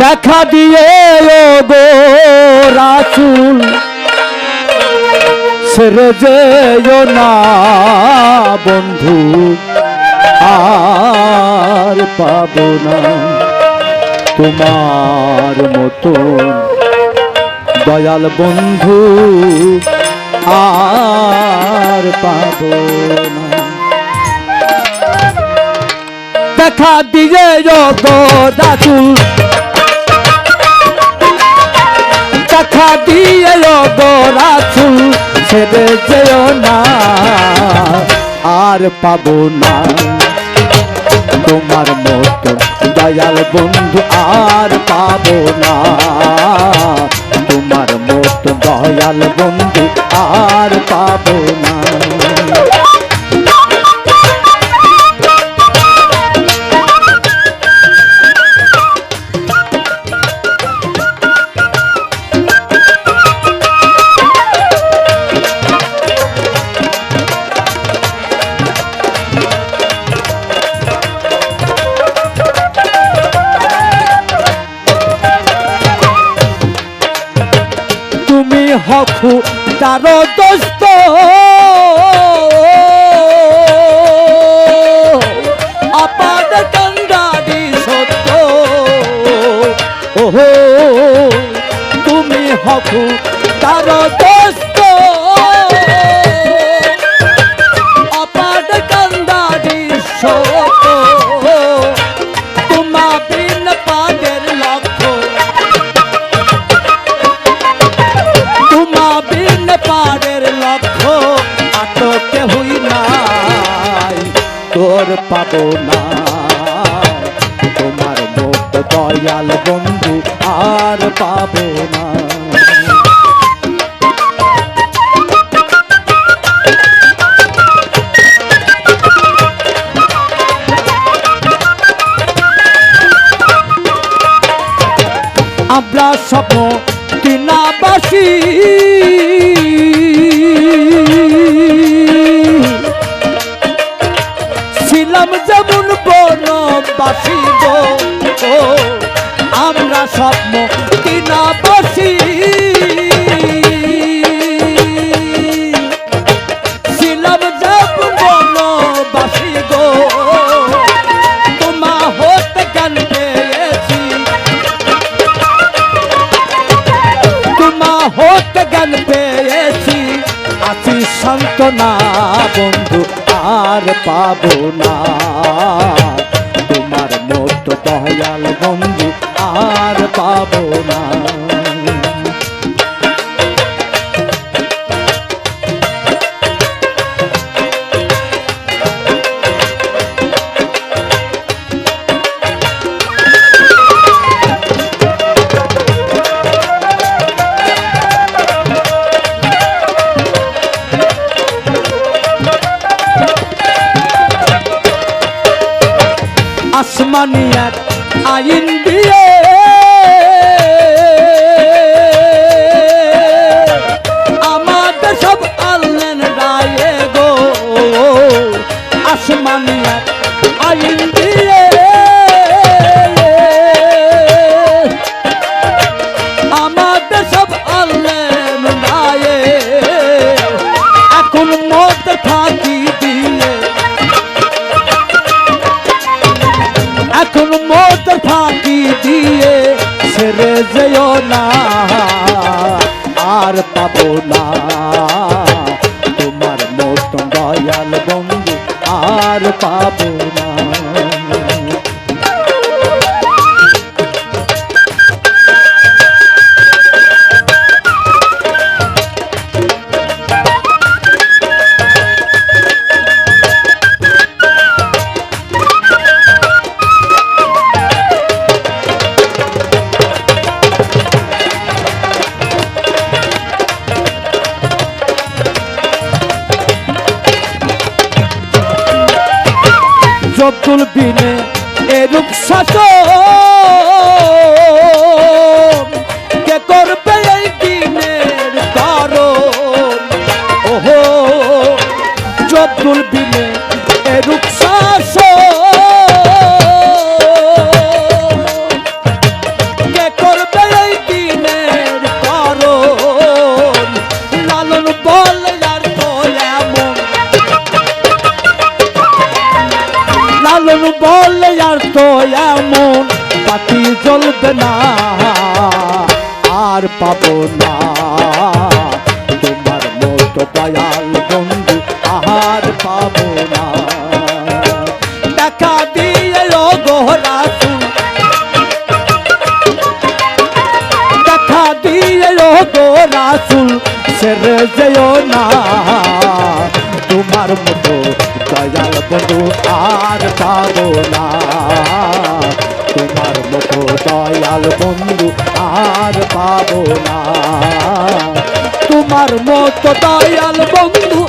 দেখা দিয়ে গো রাসুল। ছেড়ে যেও না বন্ধু, আর পাবো না। তোমার মতো দয়াল বন্ধু, আর পাবো না। দেখা দিয়ে গো রাসুল। দেখা দিয়ে রাসুল ছেড়ে যেও না। আর পাবো না। তোমার মতো দয়াল বন্ধু আর হকু তার দোস্ত। আপাদ কান্দারি সত্য। ওহো তুমি হকু তার দোস্ত। পাবো না। তোমার মত দয়াল বন্ধু আর পাবো না। আমরা স্বপ্ন কিনাবাসী ছিলাম গো ও, আমরা স্বপ্ন কিনাবাসী ছিলাম যেমন বনবাসী গো তোমা হতে জ্ঞান পেয়েছি? তোমা হতে জ্ঞান পেয়েছি? আছি সান্ত্বনা বন্ধু আর পাবো পাবো না। আসমানি এক আইন দিয়ে ফাঁকি দিয়ে ছেড়ে না? আর পাবো না। তোমার মত দয়াল বন্ধু আর পাবো না। বিনে এরূপ শাসন বাতি জ্বলবে না, আর পাবো না। তোমার মতো দয়াল বন্ধু আর পাবো না। দেখা দিয়ে ও গোহরাসু দেখা দিয়ে ও গোরাসুল সেরে যেও না। তোমার মতো দয়াল বন্ধু আর পাবো না। তোমার মতো দয়াল বন্ধু আর পাবো না। তোমার মতো দয়াল বন্ধু